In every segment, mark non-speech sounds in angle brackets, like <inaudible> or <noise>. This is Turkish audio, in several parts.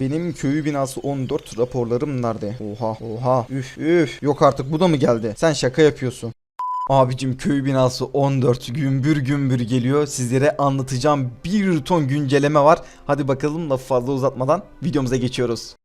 Benim köyü binası 14 raporlarım nerede? Oha oha üf üf yok artık bu da mı geldi? Sen şaka yapıyorsun. Abicim köy binası 14 gümbür gümbür geliyor. Sizlere anlatacağım bir ton güncelleme var. Hadi bakalım lafı fazla uzatmadan videomuza geçiyoruz.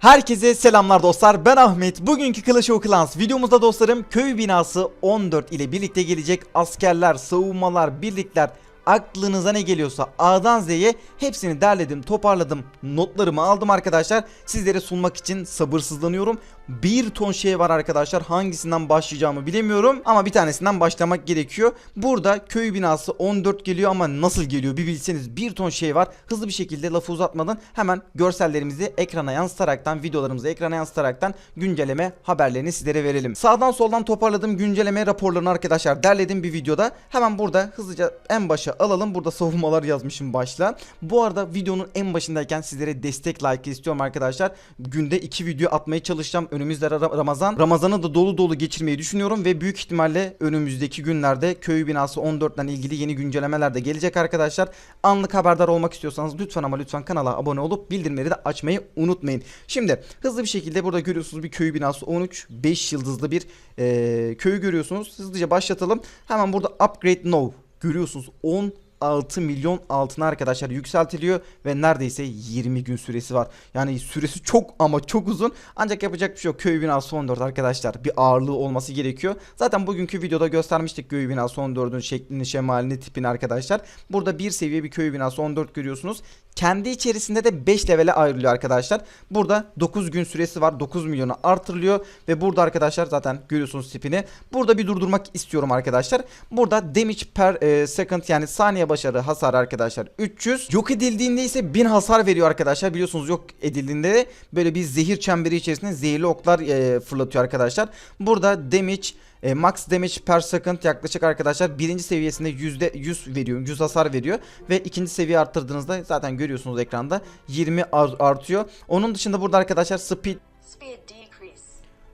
Herkese selamlar dostlar ben Ahmet Bugünkü Clash of Clans videomuzda dostlarım köy binası 14 ile birlikte gelecek askerler, savunmalar, birlikler aklınıza ne geliyorsa A'dan Z'ye hepsini derledim toparladım. Notlarımı aldım arkadaşlar. Sizlere sunmak için sabırsızlanıyorum bir ton şey var arkadaşlar. Hangisinden başlayacağımı bilemiyorum ama bir tanesinden başlamak gerekiyor. Burada köy binası 14 geliyor ama nasıl geliyor bir bilseniz. Bir ton şey var. Hızlı bir şekilde lafı uzatmadan hemen görsellerimizi ekrana yansıtaraktan videolarımızı ekrana yansıtaraktan güncelleme haberlerini sizlere verelim. Sağdan soldan toparladığım güncelleme raporlarını arkadaşlar derledim bir videoda. Hemen burada hızlıca en başa alalım. Burada savunmalar yazmışım başla. Bu arada videonun en başındayken sizlere destek like istiyorum arkadaşlar. Günde iki video atmaya çalışacağım önümüzde Ra- Ramazan. Ramazan'ı da dolu dolu geçirmeyi düşünüyorum ve büyük ihtimalle önümüzdeki günlerde köy binası 14'ten ilgili yeni güncellemeler de gelecek arkadaşlar. Anlık haberdar olmak istiyorsanız lütfen ama lütfen kanala abone olup bildirimleri de açmayı unutmayın. Şimdi hızlı bir şekilde burada görüyorsunuz bir köy binası 13 5 yıldızlı bir eee köyü görüyorsunuz. Hızlıca başlatalım. Hemen burada upgrade now görüyorsunuz. 10 6 milyon altına arkadaşlar yükseltiliyor ve neredeyse 20 gün süresi var. Yani süresi çok ama çok uzun. Ancak yapacak bir şey yok. Köy binası 14 arkadaşlar. Bir ağırlığı olması gerekiyor. Zaten bugünkü videoda göstermiştik köy binası 14'ün şeklini, şemalini, tipini arkadaşlar. Burada bir seviye bir köy binası 14 görüyorsunuz. Kendi içerisinde de 5 levele ayrılıyor arkadaşlar. Burada 9 gün süresi var. 9 milyona artırılıyor ve burada arkadaşlar zaten görüyorsunuz tipini. Burada bir durdurmak istiyorum arkadaşlar. Burada damage per e, second yani saniye başarı hasar arkadaşlar 300. Yok edildiğinde ise 1000 hasar veriyor arkadaşlar. Biliyorsunuz yok edildiğinde de böyle bir zehir çemberi içerisinde zehirli oklar e, fırlatıyor arkadaşlar. Burada damage e, max damage per second yaklaşık arkadaşlar birinci seviyesinde yüzde 100 veriyor. 100 hasar veriyor. Ve ikinci seviye arttırdığınızda zaten görüyorsunuz ekranda 20 ar- artıyor. Onun dışında burada arkadaşlar speed Speed.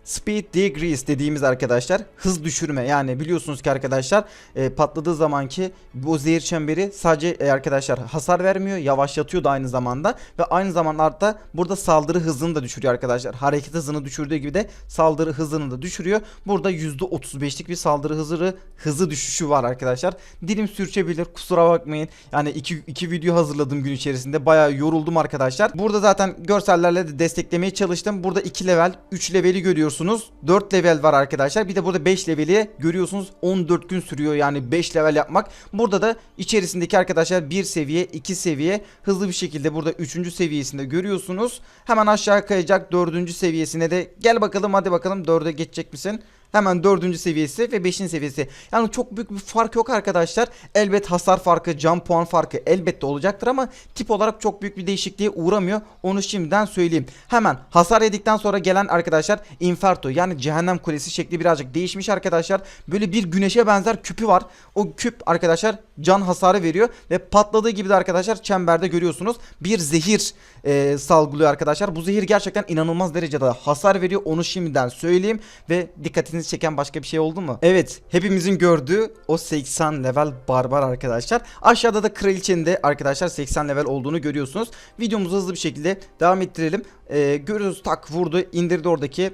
Speed decrease dediğimiz arkadaşlar hız düşürme. Yani biliyorsunuz ki arkadaşlar e, patladığı zamanki bu zehir çemberi sadece e, arkadaşlar hasar vermiyor yavaşlatıyor da aynı zamanda. Ve aynı zamanda burada saldırı hızını da düşürüyor arkadaşlar. Hareket hızını düşürdüğü gibi de saldırı hızını da düşürüyor. Burada %35'lik bir saldırı hızı hızı düşüşü var arkadaşlar. Dilim sürçebilir kusura bakmayın. Yani iki, iki video hazırladım gün içerisinde bayağı yoruldum arkadaşlar. Burada zaten görsellerle de desteklemeye çalıştım. Burada 2 level 3 leveli görüyorsunuz 4 level var arkadaşlar. Bir de burada 5 leveli görüyorsunuz. 14 gün sürüyor yani 5 level yapmak. Burada da içerisindeki arkadaşlar 1 seviye 2 seviye. Hızlı bir şekilde burada 3. seviyesinde görüyorsunuz. Hemen aşağı kayacak 4. seviyesine de gel bakalım. Hadi bakalım 4'e geçecek misin Hemen dördüncü seviyesi ve beşinci seviyesi. Yani çok büyük bir fark yok arkadaşlar. Elbet hasar farkı, can puan farkı elbette olacaktır ama tip olarak çok büyük bir değişikliğe uğramıyor. Onu şimdiden söyleyeyim. Hemen hasar yedikten sonra gelen arkadaşlar Inferto yani cehennem kulesi şekli birazcık değişmiş arkadaşlar. Böyle bir güneşe benzer küpü var. O küp arkadaşlar can hasarı veriyor ve patladığı gibi de arkadaşlar çemberde görüyorsunuz. Bir zehir e, salgılıyor arkadaşlar. Bu zehir gerçekten inanılmaz derecede hasar veriyor. Onu şimdiden söyleyeyim ve dikkatinizi çeken başka bir şey oldu mu? Evet, hepimizin gördüğü o 80 level barbar arkadaşlar. Aşağıda da kraliçenin de arkadaşlar 80 level olduğunu görüyorsunuz. Videomuzu hızlı bir şekilde devam ettirelim. E, görüyoruz tak vurdu, indirdi oradaki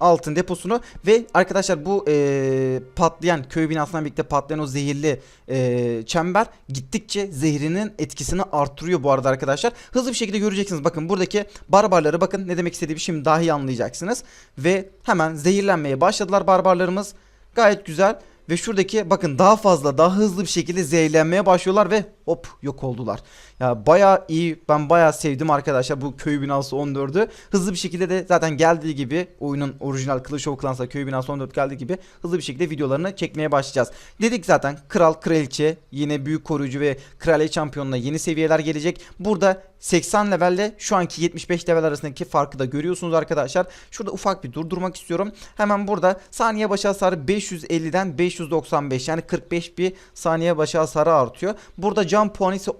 altın deposunu ve arkadaşlar bu e, patlayan köy binasından birlikte patlayan o zehirli e, çember gittikçe zehrinin etkisini arttırıyor bu arada arkadaşlar. Hızlı bir şekilde göreceksiniz. Bakın buradaki barbarları bakın ne demek istediğimi şimdi daha iyi anlayacaksınız. Ve hemen zehirlenmeye başladılar barbarlarımız. Gayet güzel. Ve şuradaki bakın daha fazla daha hızlı bir şekilde zehirlenmeye başlıyorlar ve hop yok oldular. Ya bayağı iyi ben bayağı sevdim arkadaşlar bu köy binası 14'ü. Hızlı bir şekilde de zaten geldiği gibi oyunun orijinal Clash of Clans'a köy binası 14 geldiği gibi hızlı bir şekilde videolarını çekmeye başlayacağız. Dedik zaten kral kraliçe yine büyük koruyucu ve kraliçe şampiyonuna yeni seviyeler gelecek. Burada 80 levelle şu anki 75 level arasındaki farkı da görüyorsunuz arkadaşlar. Şurada ufak bir durdurmak istiyorum. Hemen burada saniye başı hasarı 550'den 595 yani 45 bir saniye başı hasarı artıyor. Burada can puanı ise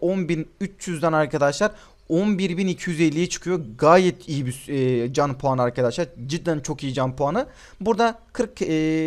10.300'den arkadaşlar 11.250'ye çıkıyor. Gayet iyi bir e, can puanı arkadaşlar. Cidden çok iyi can puanı. Burada 40 e,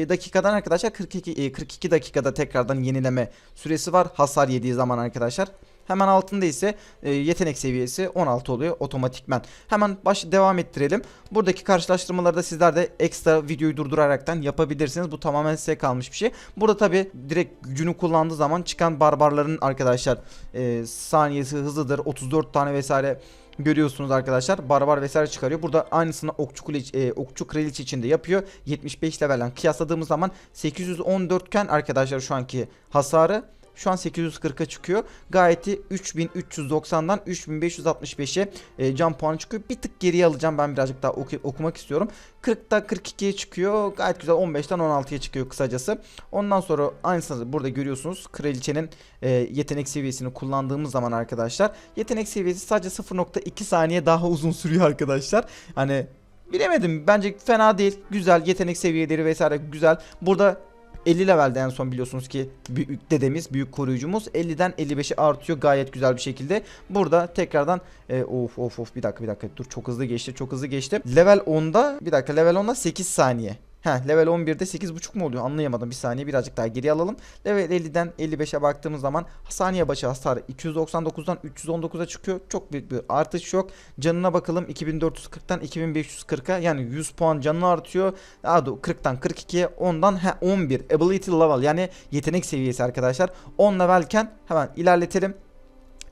dakikadan arkadaşlar 42 e, 42 dakikada tekrardan yenileme süresi var. Hasar yediği zaman arkadaşlar. Hemen altında ise e, yetenek seviyesi 16 oluyor otomatikmen. Hemen baş devam ettirelim. Buradaki karşılaştırmaları da sizler de ekstra videoyu durduraraktan yapabilirsiniz. Bu tamamen size kalmış bir şey. Burada tabi direkt gücünü kullandığı zaman çıkan barbarların arkadaşlar e, saniyesi hızlıdır. 34 tane vesaire görüyorsunuz arkadaşlar. Barbar vesaire çıkarıyor. Burada aynısını okçu, kule, e, okçu kraliçe için de yapıyor. 75 levelden kıyasladığımız zaman 814 iken arkadaşlar şu anki hasarı şu an 840'a çıkıyor. Gayet iyi 3390'dan 3565'e e, can puanı çıkıyor. Bir tık geriye alacağım. Ben birazcık daha oku- okumak istiyorum. 40'da 42'ye çıkıyor. Gayet güzel 15'ten 16'ya çıkıyor kısacası. Ondan sonra aynısını burada görüyorsunuz. Kraliçenin e, yetenek seviyesini kullandığımız zaman arkadaşlar. Yetenek seviyesi sadece 0.2 saniye daha uzun sürüyor arkadaşlar. Hani bilemedim. Bence fena değil. Güzel yetenek seviyeleri vesaire güzel. Burada 50 levelde en son biliyorsunuz ki büyük dedemiz, büyük koruyucumuz 50'den 55'e artıyor gayet güzel bir şekilde. Burada tekrardan e, of of of bir dakika bir dakika dur çok hızlı geçti çok hızlı geçti. Level 10'da bir dakika level 10'da 8 saniye. Heh, level 11'de 8.5 mu oluyor anlayamadım bir saniye birazcık daha geri alalım. Level 50'den 55'e baktığımız zaman saniye başı hasar 299'dan 319'a çıkıyor. Çok büyük bir artış yok. Canına bakalım 2440'tan 2540'a yani 100 puan canını artıyor. Daha doğru 40'tan 42'ye 10'dan he, 11 ability level yani yetenek seviyesi arkadaşlar. 10 levelken hemen ilerletelim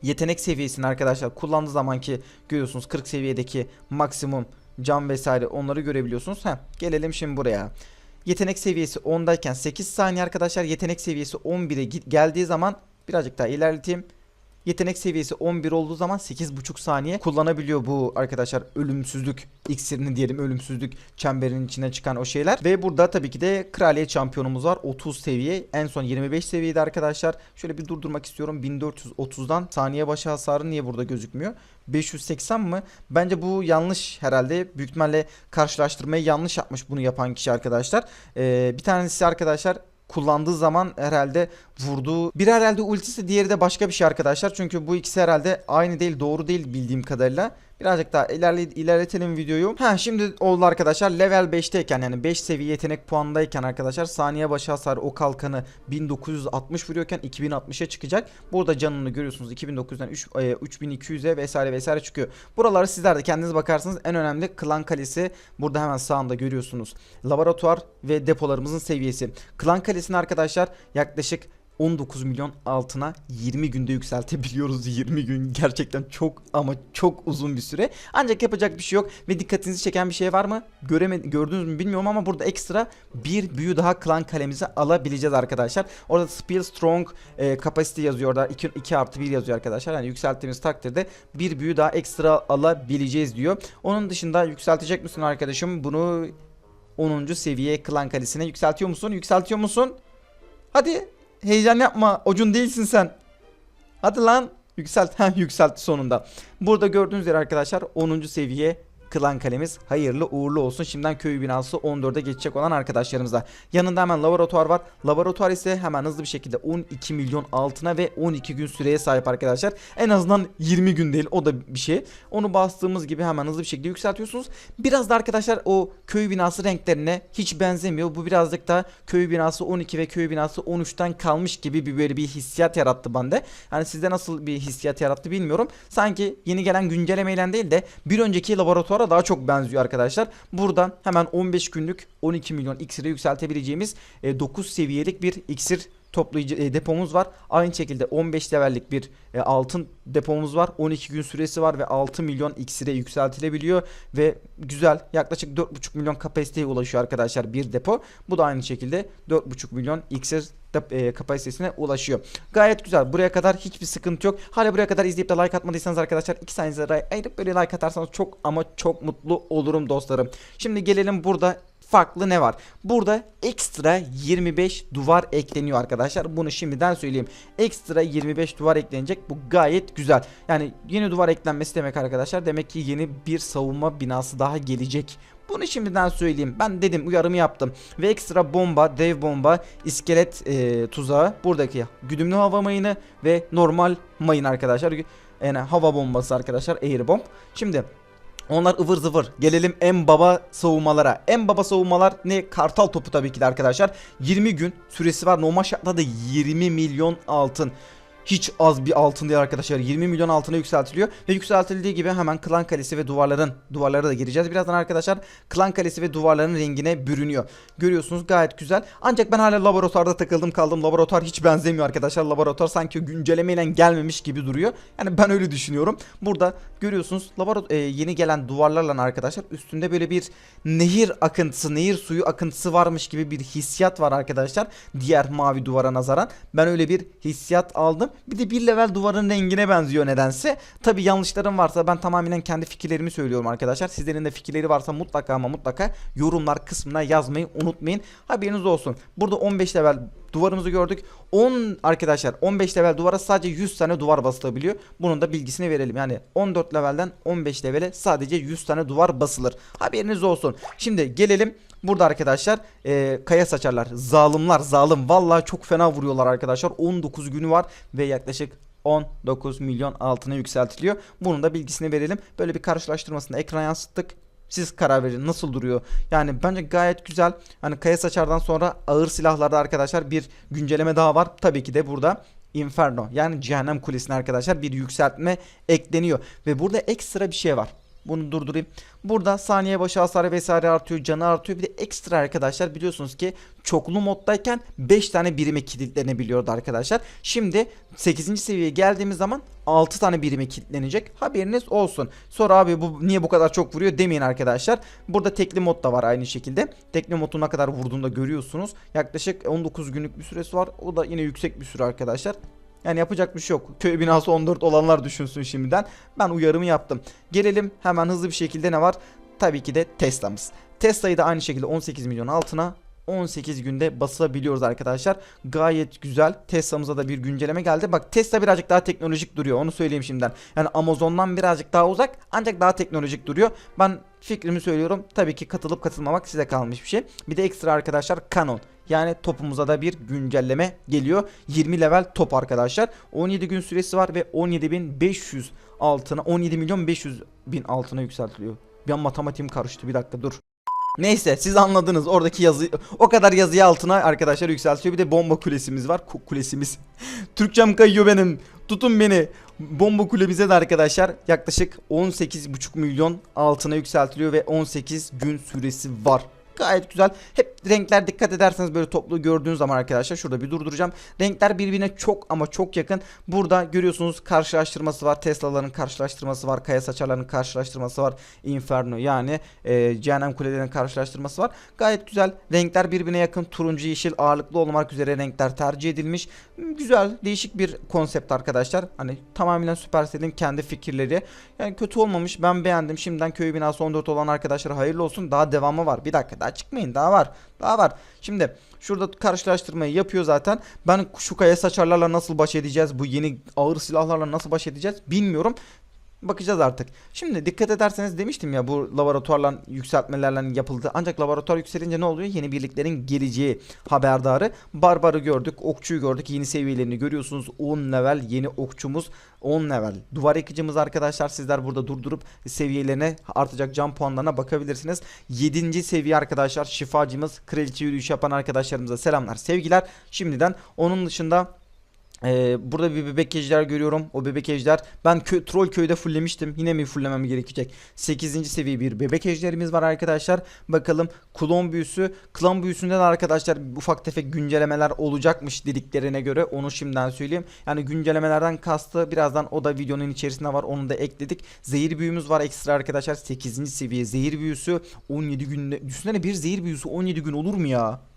yetenek seviyesini arkadaşlar kullandığı zamanki görüyorsunuz 40 seviyedeki maksimum can vesaire onları görebiliyorsunuz. Heh, gelelim şimdi buraya. Yetenek seviyesi 10'dayken 8 saniye arkadaşlar. Yetenek seviyesi 11'e git- geldiği zaman birazcık daha ilerleteyim. Yetenek seviyesi 11 olduğu zaman 8.5 saniye kullanabiliyor bu arkadaşlar ölümsüzlük iksirini diyelim ölümsüzlük çemberinin içinden çıkan o şeyler. Ve burada tabii ki de kraliyet şampiyonumuz var 30 seviye en son 25 seviyede arkadaşlar. Şöyle bir durdurmak istiyorum 1430'dan saniye başı hasarı niye burada gözükmüyor? 580 mı? Bence bu yanlış herhalde. Büyük ihtimalle karşılaştırmayı yanlış yapmış bunu yapan kişi arkadaşlar. Ee, bir tanesi arkadaşlar kullandığı zaman herhalde vurduğu bir herhalde ultisi diğeri de başka bir şey arkadaşlar. Çünkü bu ikisi herhalde aynı değil doğru değil bildiğim kadarıyla. Birazcık daha ilerle, ilerletelim videoyu. Ha şimdi oldu arkadaşlar level 5'teyken yani 5 seviye yetenek puanındayken arkadaşlar saniye başı hasar o kalkanı 1960 vuruyorken 2060'a çıkacak. Burada canını görüyorsunuz 2900'den 3, e, 3200'e vesaire vesaire çıkıyor. Buraları sizler de kendiniz bakarsınız. En önemli klan kalesi burada hemen sağında görüyorsunuz. Laboratuvar ve depolarımızın seviyesi. Klan kalesini arkadaşlar yaklaşık 19 milyon altına 20 günde yükseltebiliyoruz. <laughs> 20 gün gerçekten çok ama çok uzun bir süre. Ancak yapacak bir şey yok ve dikkatinizi çeken bir şey var mı? Göremedi, gördünüz mü bilmiyorum ama burada ekstra bir büyü daha klan kalemize alabileceğiz arkadaşlar. Orada Spell Strong e, Capacity yazıyor orada 2, 2 artı 1 yazıyor arkadaşlar. Yani yükselttiğimiz takdirde bir büyü daha ekstra alabileceğiz diyor. Onun dışında yükseltecek misin arkadaşım? Bunu 10. seviye klan kalesine yükseltiyor musun? Yükseltiyor musun? Hadi heyecan yapma. Ocun değilsin sen. Hadi lan. Yükselt. <laughs> Heh, yükseltti sonunda. Burada gördüğünüz üzere arkadaşlar 10. seviye klan kalemiz hayırlı uğurlu olsun. Şimdiden köy binası 14'e geçecek olan arkadaşlarımıza. Yanında hemen laboratuvar var. Laboratuvar ise hemen hızlı bir şekilde 12 milyon altına ve 12 gün süreye sahip arkadaşlar. En azından 20 gün değil o da bir şey. Onu bastığımız gibi hemen hızlı bir şekilde yükseltiyorsunuz. Biraz da arkadaşlar o köy binası renklerine hiç benzemiyor. Bu birazcık da köy binası 12 ve köy binası 13'ten kalmış gibi bir böyle bir hissiyat yarattı bende. Hani sizde nasıl bir hissiyat yarattı bilmiyorum. Sanki yeni gelen güncellemeyle değil de bir önceki laboratuvara daha çok benziyor arkadaşlar. Buradan hemen 15 günlük 12 milyon iksire yükseltebileceğimiz e, 9 seviyelik bir iksir toplayıcı e, depomuz var. Aynı şekilde 15 levellik bir e, altın depomuz var. 12 gün süresi var ve 6 milyon iksire yükseltilebiliyor ve güzel yaklaşık 4,5 milyon kapasiteye ulaşıyor arkadaşlar bir depo. Bu da aynı şekilde 4,5 milyon iksir e, kapasitesine ulaşıyor. Gayet güzel. Buraya kadar hiçbir sıkıntı yok. Hala buraya kadar izleyip de like atmadıysanız arkadaşlar 2 saniyenize ayırıp böyle like atarsanız çok ama çok mutlu olurum dostlarım. Şimdi gelelim burada farklı ne var? Burada ekstra 25 duvar ekleniyor arkadaşlar. Bunu şimdiden söyleyeyim. Ekstra 25 duvar eklenecek. Bu gayet güzel. Yani yeni duvar eklenmesi demek arkadaşlar. Demek ki yeni bir savunma binası daha gelecek. Bunu şimdiden söyleyeyim. Ben dedim uyarımı yaptım. Ve ekstra bomba, dev bomba, iskelet e, tuzağı, buradaki güdümlü hava mayını ve normal mayın arkadaşlar. Yani hava bombası arkadaşlar, air bomb. Şimdi onlar ıvır zıvır. Gelelim en baba savunmalara. En baba savunmalar ne? Kartal topu tabii ki de arkadaşlar. 20 gün süresi var. Normal şartlarda 20 milyon altın. Hiç az bir altın değil arkadaşlar. 20 milyon altına yükseltiliyor ve yükseltildiği gibi hemen klan kalesi ve duvarların duvarlara da gireceğiz. Birazdan arkadaşlar klan kalesi ve duvarların rengine bürünüyor. Görüyorsunuz gayet güzel. Ancak ben hala laboratuvarda takıldım kaldım. Laboratuvar hiç benzemiyor arkadaşlar. Laboratuvar sanki güncellemeyle gelmemiş gibi duruyor. Yani ben öyle düşünüyorum. Burada görüyorsunuz laboratuvar yeni gelen duvarlarla arkadaşlar üstünde böyle bir nehir akıntısı, nehir suyu akıntısı varmış gibi bir hissiyat var arkadaşlar. Diğer mavi duvara nazaran. Ben öyle bir hissiyat aldım. Bir de bir level duvarın rengine benziyor nedense. Tabi yanlışlarım varsa ben tamamen kendi fikirlerimi söylüyorum arkadaşlar. Sizlerin de fikirleri varsa mutlaka ama mutlaka yorumlar kısmına yazmayı unutmayın. Haberiniz olsun. Burada 15 level duvarımızı gördük. 10 arkadaşlar 15 level duvara sadece 100 tane duvar basılabiliyor. Bunun da bilgisini verelim. Yani 14 levelden 15 levele sadece 100 tane duvar basılır. Haberiniz olsun. Şimdi gelelim Burada arkadaşlar e, kaya saçarlar. Zalimler zalim. Vallahi çok fena vuruyorlar arkadaşlar. 19 günü var ve yaklaşık 19 milyon altına yükseltiliyor. Bunun da bilgisini verelim. Böyle bir karşılaştırmasını ekran yansıttık. Siz karar verin nasıl duruyor. Yani bence gayet güzel. Hani kaya saçardan sonra ağır silahlarda arkadaşlar bir güncelleme daha var. Tabii ki de burada Inferno yani cehennem kulesine arkadaşlar bir yükseltme ekleniyor. Ve burada ekstra bir şey var. Bunu durdurayım. Burada saniye başı hasarı vesaire artıyor, canı artıyor. Bir de ekstra arkadaşlar biliyorsunuz ki çoklu moddayken 5 tane birime kilitlenebiliyordu arkadaşlar. Şimdi 8. seviyeye geldiğimiz zaman 6 tane birime kilitlenecek. Haberiniz olsun. Sonra abi bu niye bu kadar çok vuruyor demeyin arkadaşlar. Burada tekli mod da var aynı şekilde. Tekli modun ne kadar vurduğunu da görüyorsunuz. Yaklaşık 19 günlük bir süresi var. O da yine yüksek bir süre arkadaşlar. Yani yapacak bir şey yok. Köy binası 14 olanlar düşünsün şimdiden. Ben uyarımı yaptım. Gelelim hemen hızlı bir şekilde ne var? Tabii ki de Tesla'mız. Tesla'yı da aynı şekilde 18 milyon altına 18 günde basabiliyoruz arkadaşlar. Gayet güzel. Tesla'mıza da bir güncelleme geldi. Bak Tesla birazcık daha teknolojik duruyor. Onu söyleyeyim şimdiden. Yani Amazon'dan birazcık daha uzak ancak daha teknolojik duruyor. Ben fikrimi söylüyorum. Tabii ki katılıp katılmamak size kalmış bir şey. Bir de ekstra arkadaşlar Canon. Yani topumuza da bir güncelleme geliyor. 20 level top arkadaşlar. 17 gün süresi var ve 17.500 altına 17 milyon 500 bin altına yükseltiliyor. Bir an matematiğim karıştı bir dakika dur. Neyse siz anladınız. Oradaki yazı o kadar yazıyı altına arkadaşlar yükseltiyor. Bir de bomba kulesimiz var. Ku- kulesimiz. <laughs> Türkçem kayıyor benim. Tutun beni. Bomba kulemize de arkadaşlar yaklaşık 18,5 milyon altına yükseltiliyor ve 18 gün süresi var Gayet güzel. Hep renkler dikkat ederseniz böyle toplu gördüğünüz zaman arkadaşlar şurada bir durduracağım. Renkler birbirine çok ama çok yakın. Burada görüyorsunuz karşılaştırması var. Tesla'ların karşılaştırması var. Kaya saçarların karşılaştırması var. Inferno yani e, cehennem kulelerinin karşılaştırması var. Gayet güzel. Renkler birbirine yakın. Turuncu yeşil ağırlıklı olmak üzere renkler tercih edilmiş. Güzel değişik bir konsept arkadaşlar. Hani tamamen Supercell'in kendi fikirleri. Yani kötü olmamış. Ben beğendim. Şimdiden köy binası 14 olan arkadaşlara hayırlı olsun. Daha devamı var. Bir dakika daha çıkmayın. Daha var. Daha var. Şimdi şurada karşılaştırmayı yapıyor zaten. Ben şu kaya saçarlarla nasıl baş edeceğiz? Bu yeni ağır silahlarla nasıl baş edeceğiz? Bilmiyorum. Bakacağız artık. Şimdi dikkat ederseniz demiştim ya bu laboratuvarla yükseltmelerle yapıldı. Ancak laboratuvar yükselince ne oluyor? Yeni birliklerin geleceği haberdarı. Barbar'ı gördük, okçuyu gördük. Yeni seviyelerini görüyorsunuz. 10 level yeni okçumuz 10 level. Duvar ekicimiz arkadaşlar sizler burada durdurup seviyelerine artacak can puanlarına bakabilirsiniz. 7. seviye arkadaşlar şifacımız kraliçe yürüyüş yapan arkadaşlarımıza selamlar sevgiler. Şimdiden onun dışında ee, burada bir bebek ejder görüyorum. O bebek ejder. Ben kö troll köyde fulllemiştim. Yine mi fullemem gerekecek? 8. seviye bir bebek ejderimiz var arkadaşlar. Bakalım klon büyüsü. Klan büyüsünde de arkadaşlar ufak tefek güncellemeler olacakmış dediklerine göre. Onu şimdiden söyleyeyim. Yani güncellemelerden kastı birazdan o da videonun içerisinde var. Onu da ekledik. Zehir büyümüz var ekstra arkadaşlar. 8. seviye zehir büyüsü. 17 günde. Düşünsene bir zehir büyüsü 17 gün olur mu ya?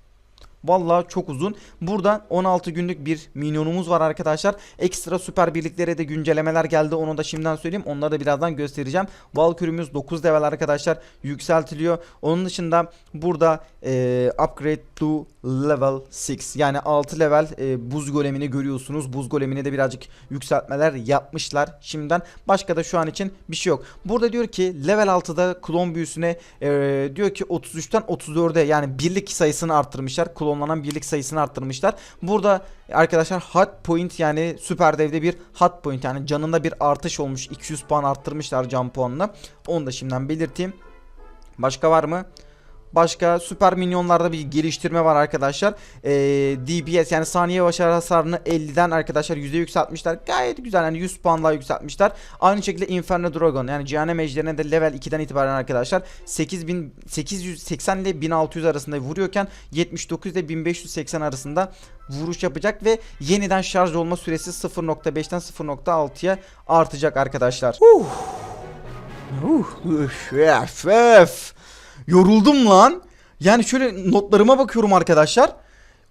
Vallahi çok uzun. Burada 16 günlük bir minyonumuz var arkadaşlar. Ekstra süper birliklere de güncellemeler geldi. Onu da şimdiden söyleyeyim. Onları da birazdan göstereceğim. Valkürümüz 9 level arkadaşlar yükseltiliyor. Onun dışında burada e, upgrade to level 6 yani 6 level e, buz golemini görüyorsunuz. Buz golemine de birazcık yükseltmeler yapmışlar şimdiden. Başka da şu an için bir şey yok. Burada diyor ki level 6'da klon büyüsüne e, diyor ki 33'ten 34'e yani birlik sayısını arttırmışlar. Klonlanan birlik sayısını arttırmışlar. Burada arkadaşlar hot point yani süper devde bir hot point yani canında bir artış olmuş. 200 puan arttırmışlar can puanını. Onu da şimdiden belirteyim. Başka var mı? Başka süper minyonlarda bir geliştirme var arkadaşlar. Ee, DPS yani saniye başarı hasarını 50'den arkadaşlar yüzde yükseltmişler. Gayet güzel yani 100 puan yükseltmişler. Aynı şekilde Inferno Dragon yani cehennem ejderine de level 2'den itibaren arkadaşlar 8880 ile 1600 arasında vuruyorken 79 ile 1580 arasında vuruş yapacak ve yeniden şarj olma süresi 0.5'ten 0.6'ya artacak arkadaşlar. Uh. Uh, üf, üf. Yoruldum lan. Yani şöyle notlarıma bakıyorum arkadaşlar.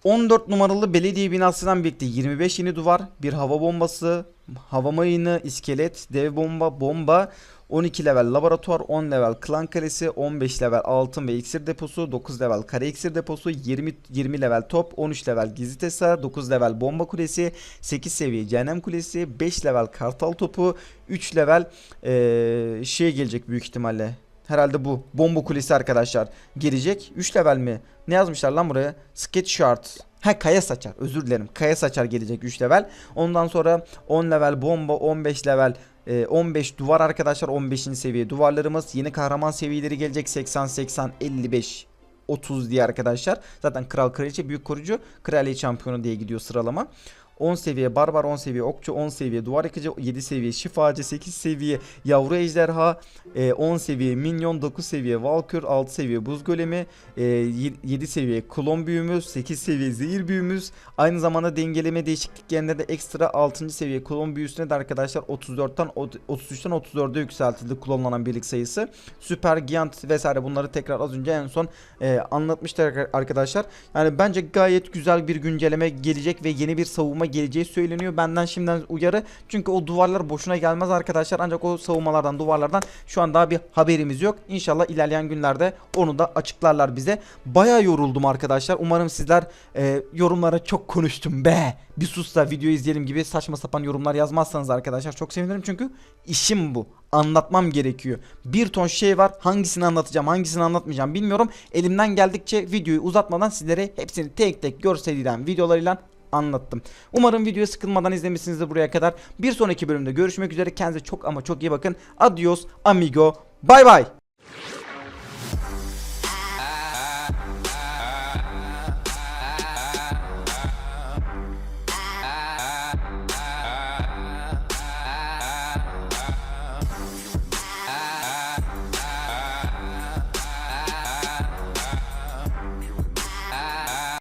14 numaralı belediye binasından birlikte 25 yeni duvar, bir hava bombası, hava mayını, iskelet, dev bomba, bomba, 12 level laboratuvar, 10 level klan kalesi, 15 level altın ve iksir deposu, 9 level kare iksir deposu, 20 20 level top, 13 level gizli tesa, 9 level bomba kulesi, 8 seviye cehennem kulesi, 5 level kartal topu, 3 level eee şey gelecek büyük ihtimalle. Herhalde bu. Bomba kulesi arkadaşlar. Gelecek. 3 level mi? Ne yazmışlar lan buraya? Sketch shard. Ha kaya saçar. Özür dilerim. Kaya saçar gelecek 3 level. Ondan sonra 10 level bomba, 15 level e, 15 duvar arkadaşlar 15. seviye duvarlarımız. Yeni kahraman seviyeleri gelecek 80 80 55 30 diye arkadaşlar. Zaten kral kraliçe büyük korucu kraliçe şampiyonu diye gidiyor sıralama. 10 seviye barbar 10 seviye okçu 10 seviye duvar yıkıcı 7 seviye şifacı 8 seviye yavru ejderha e, 10 seviye minyon 9 seviye valkür 6 seviye buz golemi e, 7 seviye klon büyümüz 8 seviye zehir büyümüz aynı zamanda dengeleme değişikliklerinde de ekstra 6. seviye klon büyüsüne de arkadaşlar 34'ten 33'ten 34'e yükseltildi klonlanan birlik sayısı süper gigant vesaire bunları tekrar az önce en son e, anlatmışlar arkadaşlar yani bence gayet güzel bir güncelleme gelecek ve yeni bir savunma geleceği söyleniyor. Benden şimdiden uyarı. Çünkü o duvarlar boşuna gelmez arkadaşlar. Ancak o savunmalardan duvarlardan şu an daha bir haberimiz yok. İnşallah ilerleyen günlerde onu da açıklarlar bize. Baya yoruldum arkadaşlar. Umarım sizler e, yorumlara çok konuştum be. Bir sus da video izleyelim gibi saçma sapan yorumlar yazmazsanız arkadaşlar çok sevinirim. Çünkü işim bu. Anlatmam gerekiyor. Bir ton şey var. Hangisini anlatacağım, hangisini anlatmayacağım bilmiyorum. Elimden geldikçe videoyu uzatmadan sizlere hepsini tek tek görseliyle, videolarıyla anlattım. Umarım videoyu sıkılmadan izlemişsinizdir buraya kadar. Bir sonraki bölümde görüşmek üzere. Kendinize çok ama çok iyi bakın. Adios amigo. Bay bay.